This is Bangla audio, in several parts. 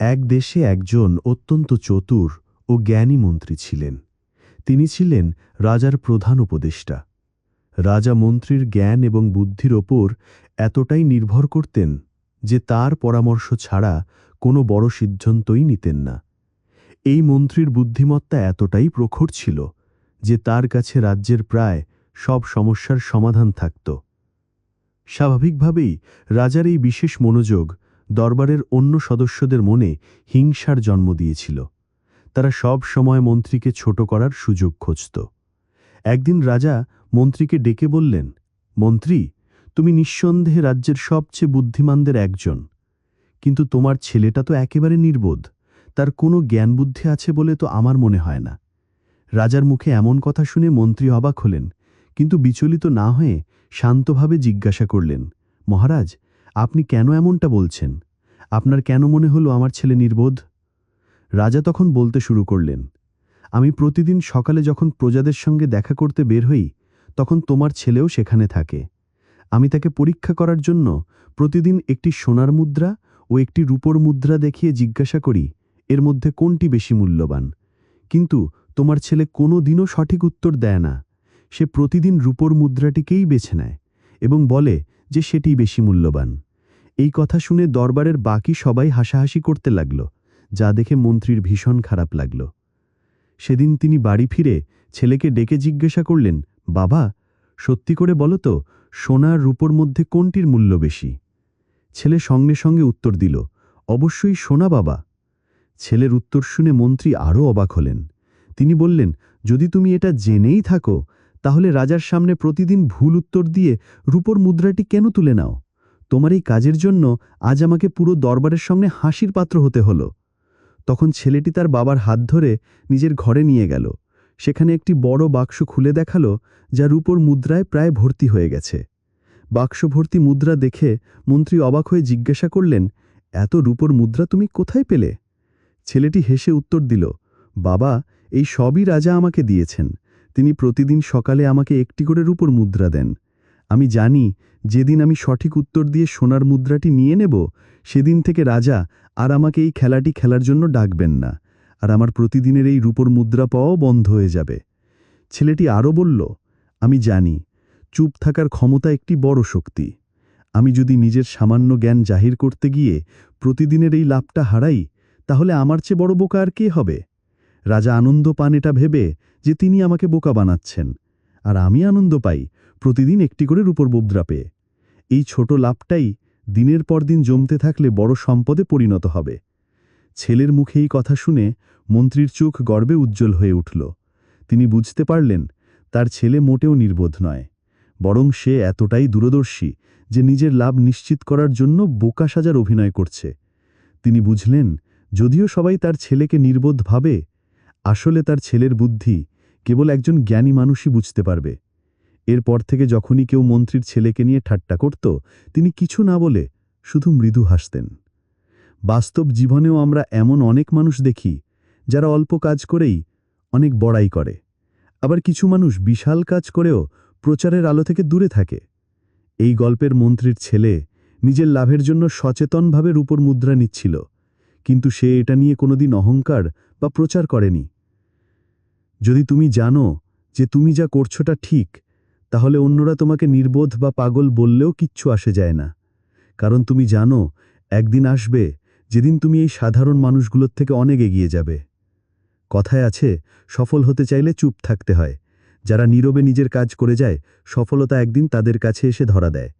এক দেশে একজন অত্যন্ত চতুর ও জ্ঞানী মন্ত্রী ছিলেন। তিনি ছিলেন রাজার প্রধান উপদেষ্টা। রাজা মন্ত্রীর জ্ঞান এবং বুদ্ধির ওপর এতটাই নির্ভর করতেন যে তার পরামর্শ ছাড়া কোনো বড় সিদ্ধান্তই নিতেন না। এই মন্ত্রীর বুদ্ধিমত্তা এতটাই প্রখর ছিল যে তার কাছে রাজ্যের প্রায় সব সমস্যার সমাধান থাকত। স্বাভাবিকভাবেই রাজার এই বিশেষ মনোযোগ দরবারের অন্য সদস্যদের মনে হিংসার জন্ম দিয়েছিল। তারা সব সময় মন্ত্রীকে ছোট করার সুযোগ খুঁজত। একদিন রাজা মন্ত্রীকে ডেকে বললেন, মন্ত্রী, তুমি নিঃসন্দেহে রাজ্যের সবচেয়ে বুদ্ধিমানদের একজন। কিন্তু তোমার ছেলেটা তো একেবারে নির্বোধ। তার কোনো জ্ঞান বুদ্ধি আছে বলে তো আমার মনে হয় না রাজার মুখে এমন কথা শুনে মন্ত্রী অবাক হলেন, কিন্তু বিচলিত না হয়ে শান্তভাবে জিজ্ঞাসা করলেন, মহারাজ আপনি কেন এমনটা বলছেন? আপনার কেন মনে হলো আমার ছেলে নির্বোধ? রাজা তখন বলতে শুরু করলেন, আমি প্রতিদিন সকালে যখন প্রজাদের সঙ্গে দেখা করতে বের হই, তখন তোমার ছেলেও সেখানে থাকে। আমি তাকে পরীক্ষা করার জন্য প্রতিদিন একটি সোনার মুদ্রা ও একটি রূপোর মুদ্রা দেখিয়ে জিজ্ঞাসা করি, এর মধ্যে কোনটি বেশি মূল্যবান। কিন্তু তোমার ছেলে কোনো দিনও সঠিক উত্তর দেয় না। সে প্রতিদিন রূপোর মুদ্রাটিকেই বেছে নেয় এবং বলে যে সেটিই বেশি মূল্যবান। এই কথা শুনে দরবারের বাকি সবাই হাসাহাসি করতে লাগল, যা দেখে মন্ত্রীর ভীষণ খারাপ লাগল। সেদিন তিনি বাড়ি ফিরে ছেলেকে ডেকে জিজ্ঞাসা করলেন, বাবা, সত্যি করে বলো তো, সোনার রূপোর মধ্যে কোনটির মূল্য বেশি? ছেলে সঙ্গে সঙ্গে উত্তর দিল, অবশ্যই সোনা বাবা। ছেলের উত্তর শুনে মন্ত্রী আরও অবাক হলেন। তিনি বললেন, যদি তুমি এটা জেনেই থাকো তাহলে রাজার সামনে প্রতিদিন ভুল উত্তর দিয়ে রূপোর মুদ্রাটি কেন তুলে নাও? তোমার এই কাজের জন্য আজ আমাকে পুরো দরবারের সামনে হাসির পাত্র হতে হলো। তখন ছেলেটি তার বাবার হাত ধরে নিজের ঘরে নিয়ে গেল। সেখানে একটি বড় বাক্স খুলে দেখাল, যা রূপোর মুদ্রায় প্রায় ভর্তি হয়ে গেছে। বাক্স ভর্তি মুদ্রা দেখে মন্ত্রী অবাক হয়ে জিজ্ঞাসা করলেন, এত রূপোর মুদ্রা তুমি কোথায় পেলে? ছেলেটি হেসে উত্তর দিল, বাবা, এই সবই রাজা আমাকে দিয়েছেন। তিনি প্রতিদিন সকালে আমাকে একটি করে রূপোর মুদ্রা দেন। আমি জানি, যেদিন আমি সঠিক উত্তর দিয়ে সোনার মুদ্রাটি নিয়ে নেব, সেদিন থেকে রাজা আর আমাকে এই খেলাটি খেলার জন্য ডাকবেন না, আর আমার প্রতিদিনের এই রূপোর মুদ্রা পাওয়াও বন্ধ হয়ে যাবে। ছেলেটি আরও বলল, আমি জানি, চুপ থাকার ক্ষমতা একটি বড় শক্তি। আমি যদি নিজের সামান্য জ্ঞান জাহির করতে গিয়ে প্রতিদিনের এই লাভটা হারাই, তাহলে আমার চেয়ে বড় বোকা আর কে হবে? রাজা আনন্দ পান এটা ভেবে যে তিনি আমাকে বোকা বানাচ্ছেন। আর আমি আনন্দ পাই, প্রতিদিন একটি করে রূপর মুদ্রা পেয়ে। এই ছোট লাভটাই দিনের পর দিন জমতে থাকলে বড় সম্পদে পরিণত হবে। ছেলের মুখে এই কথা শুনে মন্ত্রীর চোখ গর্বে উজ্জ্বল হয়ে উঠল। তিনি বুঝতে পারলেন, তার ছেলে মোটেও নির্বোধ নয়। বরং সে এতটাই দূরদর্শী যে নিজের লাভ নিশ্চিত করার জন্য বোকা সাজার অভিনয় করছে। তিনি বুঝলেন, যদিও সবাই তার ছেলেকে নির্বোধ ভাবে আসলে তার ছেলের বুদ্ধি কেবল একজন জ্ঞানী মানুষই বুঝতে পারবে। এরপর থেকে যখনই কেউ মন্ত্রীর ছেলেকে নিয়ে ঠাট্টা করত, তিনি কিছু না বলে শুধু মৃদু হাসতেন। বাস্তব জীবনেও আমরা এমন অনেক মানুষ দেখি, যারা অল্প কাজ করেই অনেক বড়াই করে। আবার কিছু মানুষ বিশাল কাজ করেও প্রচারের আলো থেকে দূরে থাকে। এই গল্পের মন্ত্রীর ছেলে নিজের লাভের জন্য সচেতনভাবে রূপর মুদ্রা নিচ্ছিল, কিন্তু সে এটা নিয়ে কোনোদিন অহংকার বা প্রচার করেনি। যদি তুমি জানো যে তুমি যা করছোটা ঠিক, তাহলে অন্যরা তোমাকে নির্বোধ বা পাগল বললেও কিচ্ছু আসে যায় না। কারণ তুমি জানো, একদিন আসবে যেদিন তুমি এই সাধারণ মানুষগুলোর থেকে অনেক এগিয়ে যাবে। কথায় আছে, সফল হতে চাইলে চুপ থাকতে হয়। যারা নীরবে নিজের কাজ করে যায়, সফলতা একদিন তাদের কাছে এসে ধরা দেয়।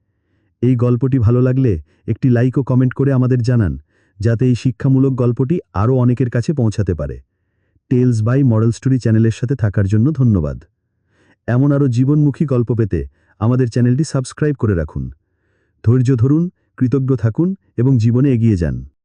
এই গল্পটি ভালো লাগলে একটি লাইক ও কমেন্ট করে আমাদের জানান, যাতে এই শিক্ষামূলক গল্পটি আরও অনেকের কাছে পৌঁছাতে পারে। টেলস বাই মডেল স্টোরি চ্যানেলের সাথে থাকার জন্য ধন্যবাদ। এমন আরও জীবনমুখী গল্প পেতে আমাদের চ্যানেলটি সাবস্ক্রাইব করে রাখুন। ধৈর্য ধরুন, কৃতজ্ঞ থাকুন এবং জীবনে এগিয়ে যান।